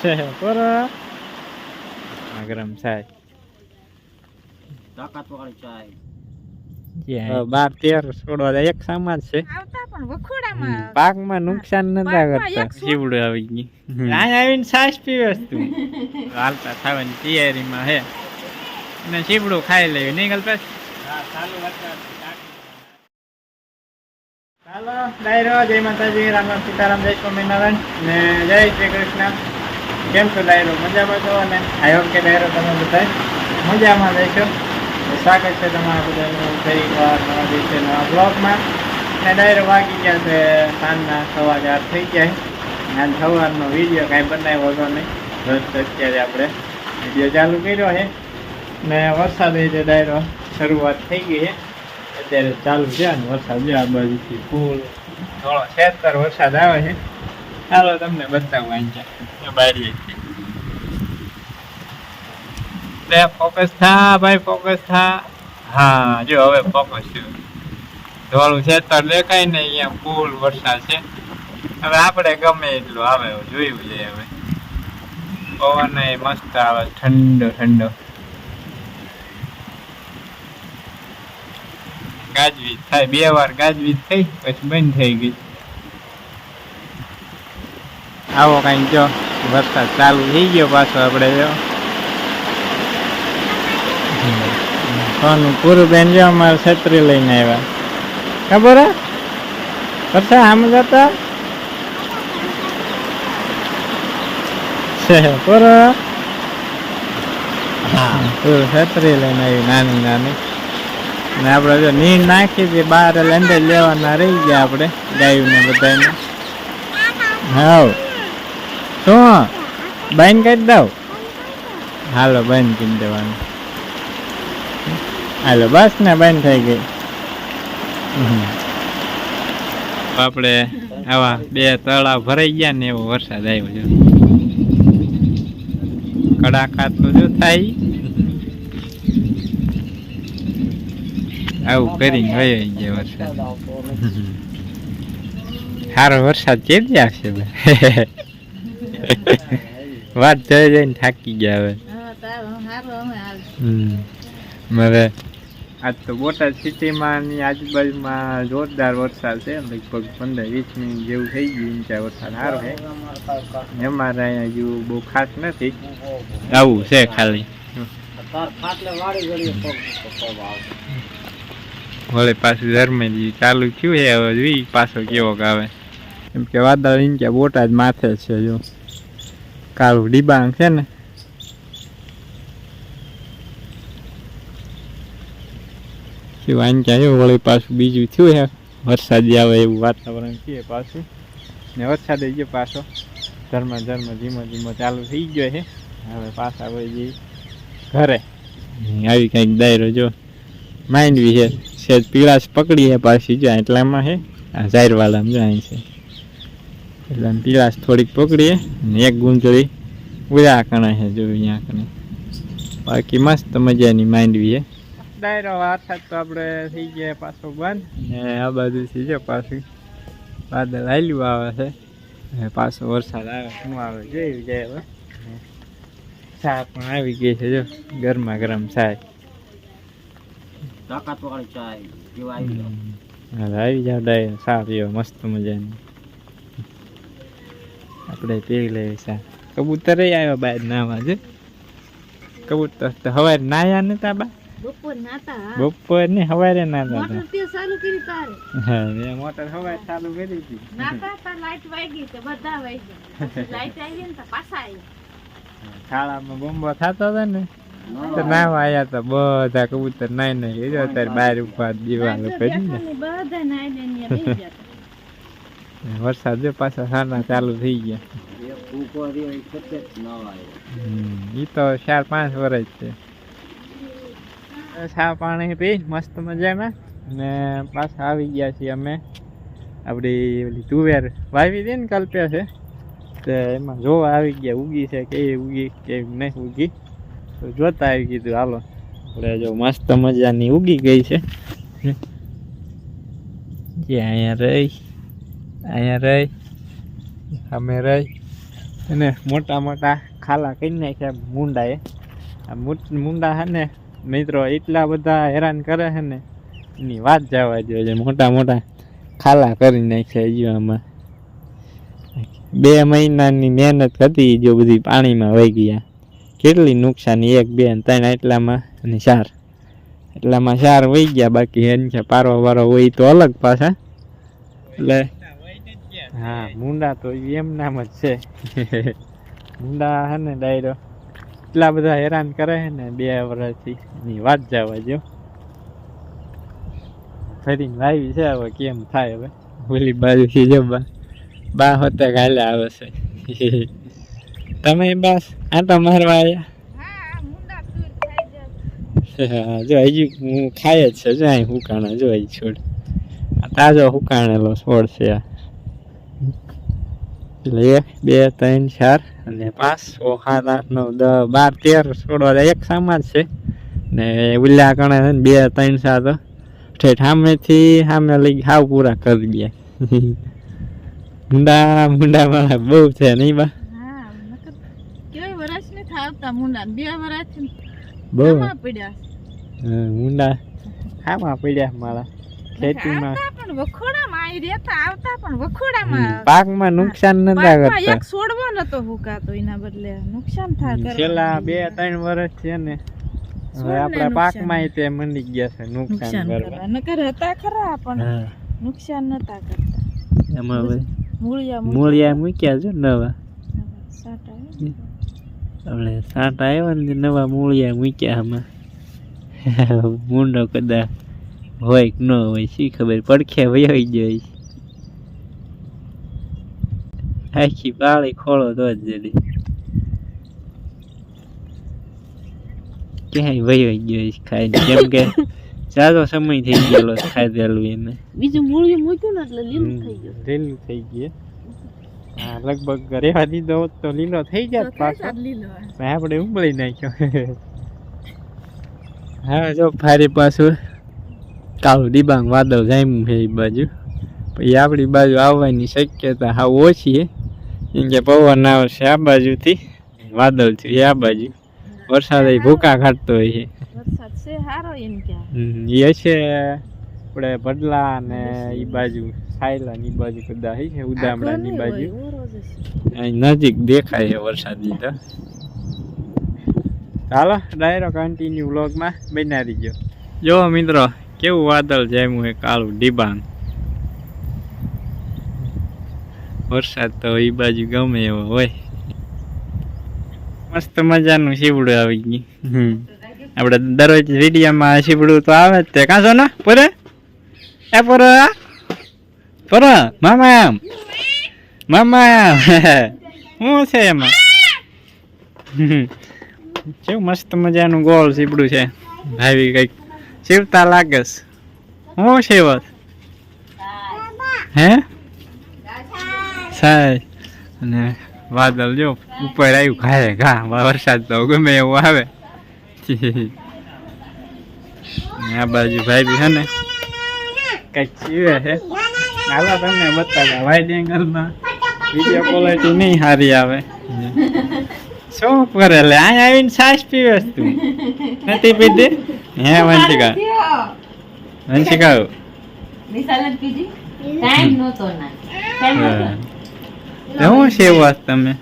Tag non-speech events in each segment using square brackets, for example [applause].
છે બરો ગરમ થાય તાકાત વાળી ચાય બાર તેર છોડવા જાય. એક સામાન છે. આવતા પણ વખોડામાં પાકમાં નુકસાન નતા કરતા. એક આવી ગઈ અહીંયા આવીને છાશ પીવેસ તું. [laughs] હાલતા થવાની તૈયારીમાં હે. ને શીવડું ખાઈ લેવું નહીં ગલપેશ ચાલો ડાયરો જય માતાજી. રામ સીતારામ. જય સ્વામિનારાયણ. ને જય શ્રી કૃષ્ણ. કેમ છો ડાયરો? મજામાં છો? અને આઈ કે ડાયરો તમે બધા મજામાં રહેશો સ્વાગત છે તમારા બધાનું ફરી એકવાર નવા દિવસે નવા બ્લોગમાં. અને ડાયરો વાગી ગયા છે સાંજના સવા ચાર થઈ જાય અને સવારનો વીડિયો કાંઈ બનાવ્યો હતો નહીં. જસ્ટ અત્યારે આપણે વીડિયો ચાલુ કર્યો છે. ને વરસાદ રીતે ડાયરો શરૂઆત થઈ ગઈ છે, અત્યારે ચાલુ છે. અને વરસાદ આ બાજુથી ફૂલ, થોડો છેતર વરસાદ આવે છે. ચાલો તમને બતાવું અહીં બારીએથી લે ફોકસ થા, ભાઈ ફોકસ થા. હા, જો, હવે ફોકસ થયું. ધોળું છેતર દેખાય ને અહીંયા ફૂલ વરસાદ છે. હવે આપણે ગમે એટલું આવે, જોયું છે હવે. પવન મસ્ત આવે, ઠંડો ઠંડો. ગાજવીજ થાય, બે વાર ગાજવીજ થઈ, પછી બંધ થઈ ગઈ. આવો કઈ જો, વરસાદ ચાલુ થઈ ગયો પાછો આપણે જો. પૂરું બેન જો અમારે છત્રી લઈને આવ્યા. ખબર હે? વરસાદ આમ જતા? છે પૂરો પૂરું છત્રી લઈને આવી, નાની નાની. ને આપણે જો નીર નાખી હતી બહાર લેવાના રહી ગયા આપણે ગાયું ને બધાને. હાવ. શું? બંધ કરી દઉં? હાલો બંધ કરી દેવાનું. હાલો બસ ને બંધ થઈ ગઈ. આપણે આવા બે તળાવ ભરાઈ ગયા ને એવો વરસાદ આવ્યો છે. કડાકા તો જો થાય. આવું કરીને વયો ગયા વરસાદ. [laughs] સારો વરસાદ કેદી આવશે બે? [laughs] વાત જોઈ જઈને થાકી ગયા હવે. મારે તારું હારું અમે હાલ. હમ. હવે આજ તો બોટાદ સિટીમાં ની આજુબાજુમાં જોરદાર વરસાદ છે લગભગ પંદર વીસ મિનિટ જેવું થઈ ગયું ઇંચા વરસાદ સારો છે. અમારે અહીંયા જેવું બહુ ખાસ નથી. આવું છે ખાલી. વાળી પાછું ધર્મેજી ચાલુ થયું છે હવે જોઈ પાછો કેવો આવે કેમ કે વાદળ ઇંચા બોટાદ માથે છે જો. કાળું ડિબાંગ છે ને આંચા એવું વળી પાછું બીજું થયું હે વરસાદી આવે એવું વાતાવરણ છે પાછું ને વરસાદ ગયો પાછો ધર્મ ધર્મ ધીમો ધીમો ચાલુ થઈ ગયો છે હવે પાછા વળી ઘરે આવી કંઈક દાયરો જો માંડવી છે સેજ પીળાશ પકડી છે પાછી જો એટલામાં છે આ ઝાયરવાળામાં જો અહીં છે એટલે આમ થોડીક પકડીએ ને એક ગુંજળી ઉડા કણે છે જો અહીંયા કણે. બાકી મસ્ત મજાની માંડવી છે. ડાયરો વરસાદ તો આપણે થઈ ગયા પાછો બંધ ને આ બાજુથી જાય પાછું વાદળ હાલ્યું આવે છે. પાછો વરસાદ આવે શું આવે જોઈ જાય હવે. ચા પણ આવી ગઈ છે જો. ગરમા ગરમ ચાય તાકાત વાળી આવી ગયો હવે આવી જાવ ડાયરો સા પીવો મસ્ત મજાની. આપણે પી લઈએ સા કબૂતર આવ્યા બહાર નાવા છે કબૂતર તો હવારે નાયા નતા બા બપોર ને હવારે મોટર તે ચાલુ કરી તારે. હા મેં મોટર હવારે ચાલુ કરી હતી. નાતા તાર લાઈટ વાગી તો બધા વાગી લાઈટ આવી ને તો પાછા આવી શાળામાં બોમ્બો થતો હતો ને તો નાવા આવ્યા તો બધા કબૂતર નાઈ નાઈ. જો અત્યારે બહાર ઊભા દિવાલો કરી બધા નાઈ ને બેસી ગયા. વરસાદ જો પાછા સારના ચાલુ થઈ ગયા. એ તો ચાર પાંચ વર્ષ છે. ચા પાણી પી મસ્ત મજાના ને પાછા આવી ગયા છીએ અમે. આપણી ઓલી તુવેર વાવી દે ને કલ્પ્યા છે. તો એમાં જોવા આવી ગયા ઉગી છે કેવી ઉગી કેવી નહીં ઉગી. તો જોતા આવી કીધું હાલો આપણે જો મસ્ત મજાની ઉગી ગઈ છે. જે અહીંયા રહી. અહીંયા રહી અમે રહી. અને મોટા મોટા ખાલા કરી નાખ્યા મુંડાએ. આ મુંડા છે ને, મિત્રો, એટલા બધા હેરાન કરે છે ને, એની વાત જવા જોઈએ મોટા મોટા ખાલા કરી નાખ્યા જો આમાં. બે મહિનાની મહેનત હતી, જો બધી પાણીમાં વહી ગયા. કેટલી નુકસાની, એક, બે ત્રણ એટલામાં અને ચાર. એટલામાં ચાર વહી ગયા, બાકી એની પારો વારો હોય તો અલગ પાછા. એટલે હા. [laughs] મુંડા તો એમ નામ જ છે. [laughs] મુંડા હે ને ડાયરો. એટલા બધા હેરાન કરે છે ને બે વર્ષથી. એની વાત જવા જો ફરીને લાવી છે હવે કેમ થાય હવે. ઓલી બાજુથી જો બા. બા હોતે કાલે આવે છે. [laughs] તમે બસ આટો મારવા આવ્યા જો હજી હું ખાય જ છે. જો અહીં હુકાણા જો અહીં છોડ. આ તાજો હુકાણેલો છોડ છે આ. એટલે એક બે ત્રણ ચાર અને પાંચ. છ સાત આઠ નવ દસ બાર તેર છોડવા એક સામાન છે. ને ઉલ્લા કણે છે ને બે ત્રણ સાત ઠેઠ સામેથી સામે લઈ હાવ પૂરા કરી દે. મુંડા મુંડા મારા બહુ છે નહીં બા? બહુ. પડ્યા. મુંડા. ખાવા પડ્યા મારા ખેતીમાં. આવતા પણ વખોડામાં આવી રહેતા આવતા પણ વખોડામાં પાકમાં નુકસાન નતા કરતા એક છોડવો નતો હુકાતો એના બદલે નુકસાન થાય છેલ્લા બે ત્રણ વર્ષ છે ને હવે આપણા પાકમાં તે મંડી ગયા છે નુકસાન કરવા. કરવા. નકર હતા ખરા પણ નુકસાન નતા કરતા. એમાં હવે મૂળિયા મૂળિયા મૂક્યા છે નવા. સાટા આપણે સાંટા આવ્યા ને નવા મૂળિયા મૂક્યા આમાં. [laughs] મુંડો કદાચ. હોય કે ન હોય શી ખબર? પડખે વહી જાય. આખી પાળી ખોળો તો જ જડી. ક્યાંય વહી ગયો ખાઈ? કેમ કે ચાલો સમય થઈ ગયેલો ખાધેલું એને બીજું મૂળિયું મૂક્યું ને એટલે લીલું થઈ ગયું. લીલું થઈ ગયું. હા લગભગ ઘરે વાદી દો તો લીલો થઈ જાય જાત પાછો આપણે ઉમળી નાખ્યો. હા જો ફારી પાછું. કાળું ડિબાંગ વાદળ જામ્યું છે એ બાજુ. પછી આપણી બાજુ આવવાની શક્યતા હા ઓછી છે. કેમ કે પવન આવશે આ બાજુથી. વાદળ થયું આ બાજુ. વરસાદ અહીં ભૂકા ખાટતો હોય છે. વરસાદ છે સારો એમ ક્યાં? એ છે આપણે ભડલા ને એ બાજુ સાયલા ની બાજુ કદાચ છે ઉદામડા ની બાજુ. અહીં નજીક દેખાય છે વરસાદી તો. ચાલો ડાયરો કન્ટિન્યુ વ્લોગમાં બનાવી ગયો જો મિત્રો કેવું વાદળ જામ્યું હે કાળું ડિબાંગ. વરસાદ તો એ બાજુ ગમે એવો હોય. મસ્ત મજાનું શીવડું આવી ગયું. આપણે દરરોજ વિડીયોમાં શીવડું તો આવે જ તે. કાં છો ને પરે? એ પર પર મામા મામા શું [laughs] છે એમાં. કેવું મસ્ત મજાનું ગોળ શીપડું છે. ભાવી કંઈક શિવતા લાગસ. હું શિવત? હે? સાહેબ અને વાદળ જો ઉપર આવ્યું ઘાએ ઘા. વરસાદ તો ગમે એવું આવે. આ બાજુ ભાઈ બી છે ને? કંઈક સીવે છે હાલો તમને બતાવ્યા વાઇડ એંગલમાં વીડિયો ક્વોલિટી નહીં સારી આવે. શું કરે લે? અહીંયા આવીને છાશ પીવેસ તું. નથી પીધી હે વંશિકા વંશિકા ટાઈમ નહોતો ના ટાઈમ નહોતો. શું છે વાત તમે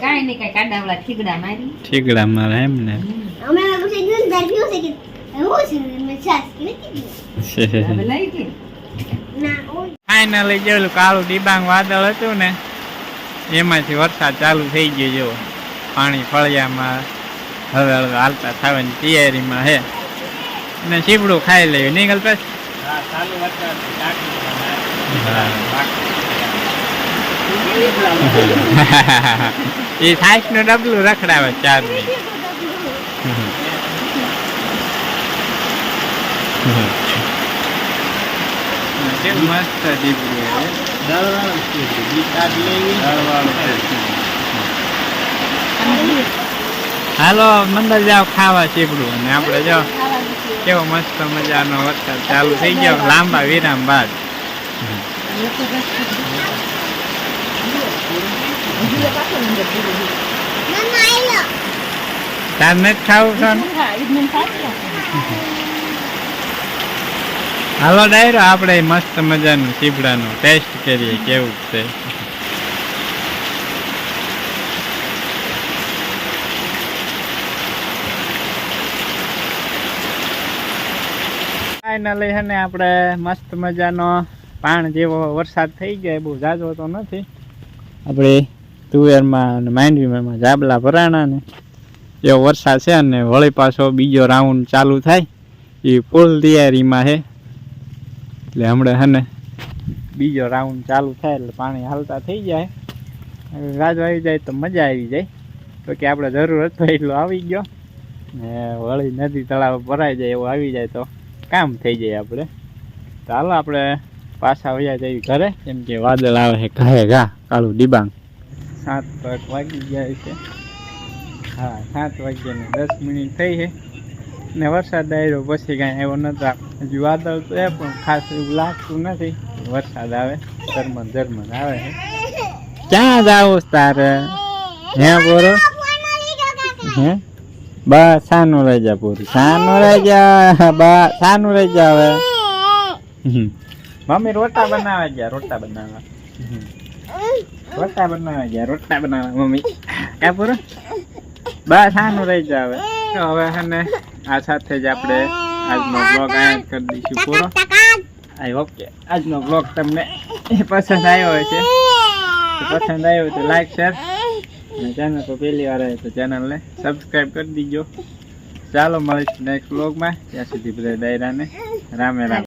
કાંઈ નહીં કાંઈ કાડાવડા ઠીકડા મારી ઠીકડા મારે એમ ને અમે પૂછે જ્યુસ દા પીવું છે કે હું છે મેં છાસ કે હવે લઈ ગઈ ના ઓય ફાઇનલી જેલું કાળું ડિબાંગ વાદળ હતું ને એમાંથી વરસાદ ચાલુ થઈ ગયો જેવો પાણી ફળિયામાં હવે હવે હાલતા થવાની તૈયારીમાં છે અને ચીપડું ખાઈ લેવું નહીં પછી એ સાઈસનું ડબલું રખડાવે ચારની મસ્ત દીપડું હાલો મંદર જાવ ખાવા ચીપડું અને આપણે જો કેવો મસ્ત મજાનો વરસાદ ચાલુ થઈ ગયો. લાંબા વિરામ બાદ. તાર નથી ખાવું છે હાલો ડાયરો, આપણે મસ્ત મજાનું ચીબડાનું ટેસ્ટ કરીએ, કેવું છે? ફાઇનલી છે ને આપણે મસ્ત મજાનો પાણ જેવો વરસાદ થઈ ગયો બહુ ઝાઝો તો નથી. આપણે તુવેરમાં અને માંડવીમાં જાબલા ભરાણા ને એવો વરસાદ છે અને વળી પાછો બીજો રાઉન્ડ ચાલુ થાય. એ ફૂલ તૈયારીમાં છે એટલે હમણાં હે ને બીજો રાઉન્ડ ચાલુ થાય એટલે પાણી હાલતા થઈ જાય. ગાજો આવી જાય તો મજા આવી જાય. તો કે આપણે જરૂર હતો એટલો આવી ગયો. ને વળી નદી તળાવ ભરાઈ જાય એવો આવી જાય તો. કામ થઈ જાય આપણે. ચાલો આપણે પાછા વયા જઈએ ઘરે. કેમ કે વાદળ આવે છે ઘાએ ઘા કાળું ડિબાંગ. સાત વાગ વાગી ગયા છે. હા, સાત વાગ્યાને દસ મિનિટ થઈ છે. ને વરસાદ આવ્યો પછી કાંઈ આવ્યો નતા હજુ વાદળ તો એ પણ ખાસ એવું લાગતું નથી. વરસાદ આવે, ઝરમર ઝરમર આવે છે. ક્યાં જાવ તારે? હે બોરો હે? બસ સાનું રહી જા પૂરી સાનું રહી જા બસ સાનું રહી જા હવે. મમ્મી રોટા બનાવે ગયા રોટા બનાવે રોટા બનાવે ગયા રોટા બનાવવા, મમ્મી. કા પૂરો? બસ સાનું રહી જા હવે હવે હને આ સાથે જ આપણે આજનો બ્લોગ અહીંયા કરી દઈશું, પૂરો. આઈ હોપ કે આજનો બ્લોગ તમને પસંદ આવ્યો છે પસંદ આવ્યો તો લાઈક શેર ચેનલ તો પહેલી વાર આવે તો ચેનલને સબસ્ક્રાઈબ કરી દીજો. ચાલો મળીશ નેક્સ્ટ બ્લોગમાં ત્યાં સુધી બધા ડાયરાને રામે રામ.